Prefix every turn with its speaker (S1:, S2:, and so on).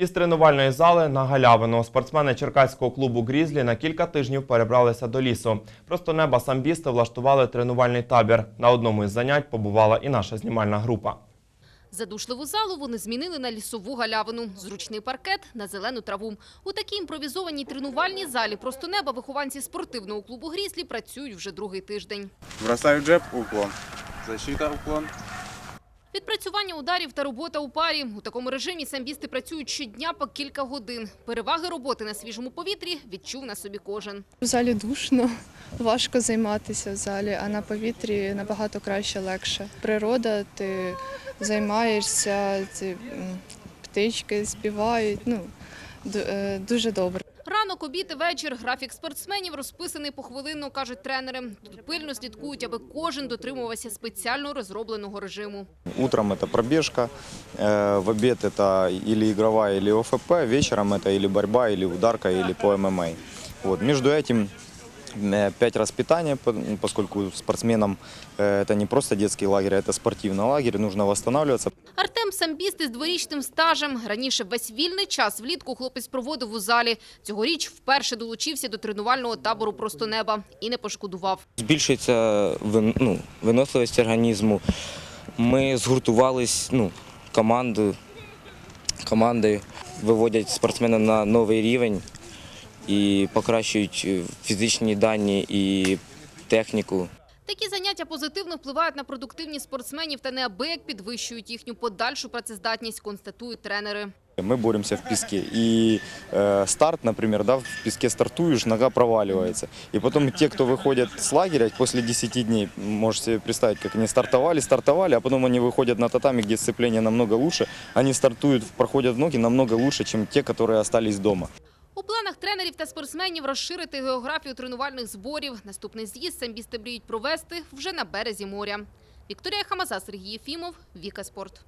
S1: Із тренувальної зали на галявину спортсмени черкаського клубу Грізлі на кілька тижнів перебралися до лісу. Просто неба самбісти влаштували тренувальний табір. На одному із занять побувала і наша знімальна група.
S2: Задушливу залу вони змінили на лісову галявину, зручний паркет на зелену траву. У такій імпровізованій тренувальній залі просто неба вихованці спортивного клубу «Грізлі» працюють вже другий тиждень.
S3: Бросаю джеб, уклон. Защита, уклон.
S2: Відпрацювання ударів та робота у парі. У такому режимі самбісти працюють щодня по кілька годин. Переваги роботи на свіжому повітрі відчув на собі кожен.
S4: В залі душно, важко займатися в залі, а на повітрі набагато краще, легше. Природа, ти займаєшся, м, птички співають. Ну, е, дуже добре.
S2: Ранок, обід і вечір. Графік спортсменів розписаний похвилинно, кажуть тренери. Тут пильно слідкують, аби кожен дотримувався спеціально розробленого режиму.
S5: Утром это пробежка, э, в обед это или игровая, или ОФП, вечером это или борьба, или ударка, или по ММА. Вот. Между этим э, пять раз питания, по- поскольку спортсменам э, это не просто детский лагерь, а это спортивный лагерь, нужно восстанавливаться.
S2: Артем – самбіст із дворічним стажем. Раніше весь вільний час влітку хлопець проводив у залі. Цьогоріч вперше долучився до тренувального табору «Просто неба» і не пошкодував.
S6: Збільшується вин- ну, виносливість організму. Ми згуртувались ну, командою, командою, виводять спортсмена на новий рівень і покращують е, фізичні дані і техніку.
S2: Такі заняття позитивно впливають на продуктивність спортсменів та неабияк підвищують їхню подальшу працездатність, констатують тренери.
S5: Мы боремся в песке. И э, старт, например, да, в песке стартуешь, нога проваливается. И потом те, кто выходят с лагеря после 10 дней, можете себе представить, как они стартовали, стартовали, а потом они выходят на татами, где сцепление намного лучше. Они стартуют, проходят в ноги намного лучше, чем те, которые остались дома.
S2: У планах тренерів та спортсменів розширити географію тренувальних зборів. Наступний з'їзд самбісти мріють провести вже на березі моря. Вікторія Хамаза, Сергій Єфімов, Віка Спорт.